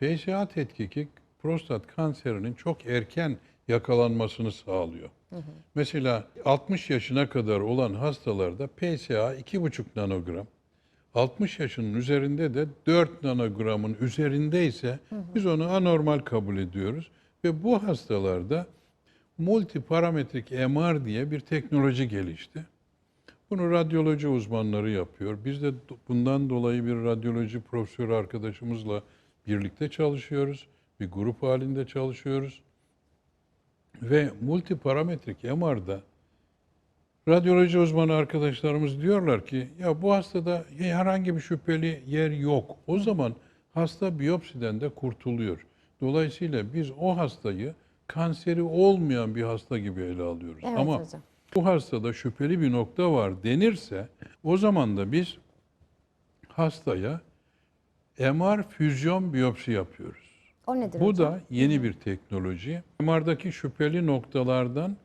PSA tetkiki prostat kanserinin çok erken yakalanmasını sağlıyor. Mesela 60 yaşına kadar olan hastalarda PSA 2,5 nanogram, 60 yaşının üzerinde de 4 nanogramın üzerindeyse biz onu anormal kabul ediyoruz. Ve bu hastalarda multiparametrik MR diye bir teknoloji gelişti. Bunu radyoloji uzmanları yapıyor. Biz de bundan dolayı bir radyoloji profesörü arkadaşımızla birlikte çalışıyoruz. Bir grup halinde çalışıyoruz. Ve multiparametrik MR'da radyoloji uzmanı arkadaşlarımız diyorlar ki ya bu hastada herhangi bir şüpheli yer yok. O zaman hasta biyopsiden de kurtuluyor. Dolayısıyla biz o hastayı kanseri olmayan bir hasta gibi ele alıyoruz. Evet Ama hocam. bu hastada şüpheli bir nokta var denirse o zaman da biz hastaya MR füzyon biyopsi yapıyoruz. O nedir Bu hocam? da yeni bir teknoloji. MR'daki şüpheli noktalardan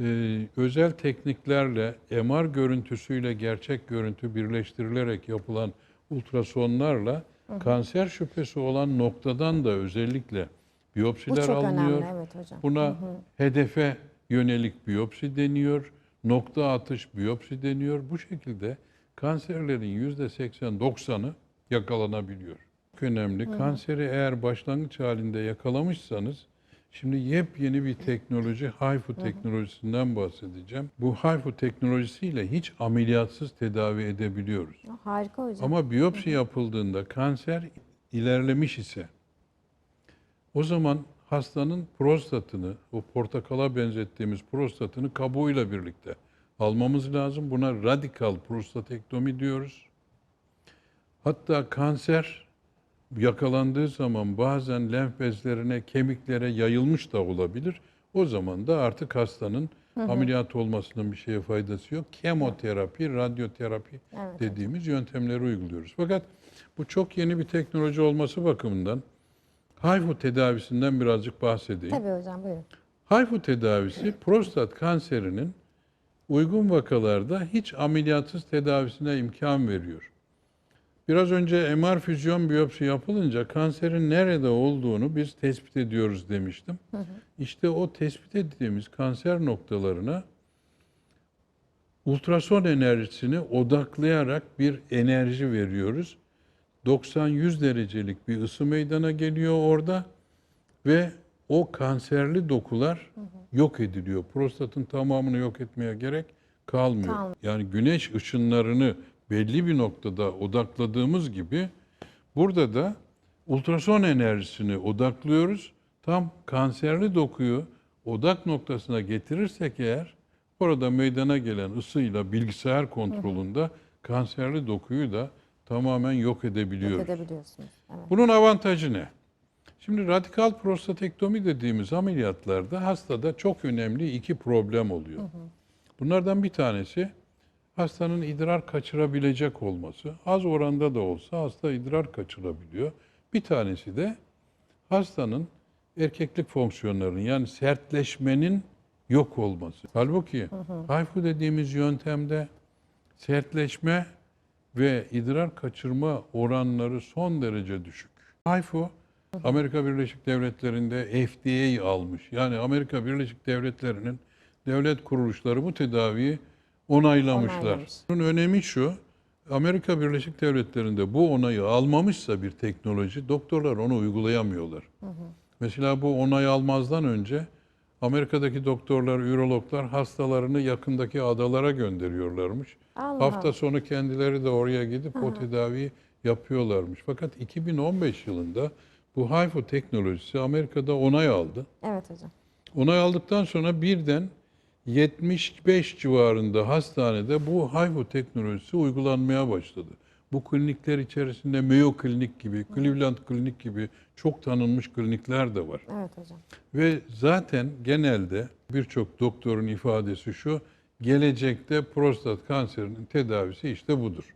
e, özel tekniklerle MR görüntüsüyle gerçek görüntü birleştirilerek yapılan ultrasonlarla kanser şüphesi olan noktadan da özellikle Bu biyopsiler çok alınıyor. önemli evet hocam. Buna hedefe yönelik biyopsi deniyor, nokta atış biyopsi deniyor. Bu şekilde kanserlerin %80-90'ı yakalanabiliyor. Çok önemli. Kanseri eğer başlangıç halinde yakalamışsanız, şimdi yepyeni bir teknoloji, HIFU teknolojisinden bahsedeceğim. Bu HIFU teknolojisiyle hiç ameliyatsız tedavi edebiliyoruz. Harika hocam. Ama biyopsi yapıldığında kanser ilerlemiş ise o zaman hastanın prostatını, o portakala benzettiğimiz prostatını kabuğuyla birlikte almamız lazım. Buna radikal prostatektomi diyoruz. Hatta kanser yakalandığı zaman bazen lenf bezlerine, kemiklere yayılmış da olabilir. O zaman da artık hastanın ameliyat olmasının bir şeye faydası yok. Kemoterapi, radyoterapi Evet dediğimiz yöntemleri uyguluyoruz. Fakat bu çok yeni bir teknoloji olması bakımından HIFU tedavisinden birazcık bahsedeyim. Tabii hocam buyurun. HIFU tedavisi prostat kanserinin uygun vakalarda hiç ameliyatsız tedavisine imkan veriyor. Biraz önce MR füzyon biyopsi yapılınca kanserin nerede olduğunu biz tespit ediyoruz demiştim. İşte o tespit ettiğimiz kanser noktalarına ultrason enerjisini odaklayarak bir enerji veriyoruz. 90-100 derecelik bir ısı meydana geliyor orada ve o kanserli dokular yok ediliyor. Prostatın tamamını yok etmeye gerek kalmıyor. Kalmıyor. Yani güneş ışınlarını belli bir noktada odakladığımız gibi burada da ultrason enerjisini odaklıyoruz. Tam kanserli dokuyu odak noktasına getirirsek eğer orada meydana gelen ısıyla bilgisayar kontrolünde kanserli dokuyu da tamamen yok edebiliyoruz. Yok edebiliyorsunuz. Evet. Bunun avantajı ne? Şimdi radikal prostatektomi dediğimiz ameliyatlarda hastada çok önemli iki problem oluyor. Bunlardan bir tanesi hastanın idrar kaçırabilecek olması. Az oranda da olsa hasta idrar kaçırabiliyor. Bir tanesi de hastanın erkeklik fonksiyonlarının yani sertleşmenin yok olması. Halbuki HIFU dediğimiz yöntemde sertleşme ve idrar kaçırma oranları son derece düşük. HIFU Amerika Birleşik Devletleri'nde FDA almış. Yani Amerika Birleşik Devletleri'nin devlet kuruluşları bu tedaviyi onaylamışlar. Onaylamış. Bunun önemi şu. Amerika Birleşik Devletleri'nde bu onayı almamışsa bir teknoloji doktorlar onu uygulayamıyorlar. Mesela bu onay almazdan önce Amerika'daki doktorlar, ürologlar hastalarını yakındaki adalara gönderiyorlarmış. Allah Hafta sonu kendileri de oraya gidip o tedaviyi yapıyorlarmış. Fakat 2015 yılında bu HIFU teknolojisi Amerika'da onay aldı. Evet hocam. Onay aldıktan sonra birden 75 civarında hastanede bu HIFU teknolojisi uygulanmaya başladı. Bu klinikler içerisinde Mayo Klinik gibi, Cleveland Klinik gibi çok tanınmış klinikler de var. Evet hocam. Ve zaten genelde birçok doktorun ifadesi şu, gelecekte prostat kanserinin tedavisi işte budur.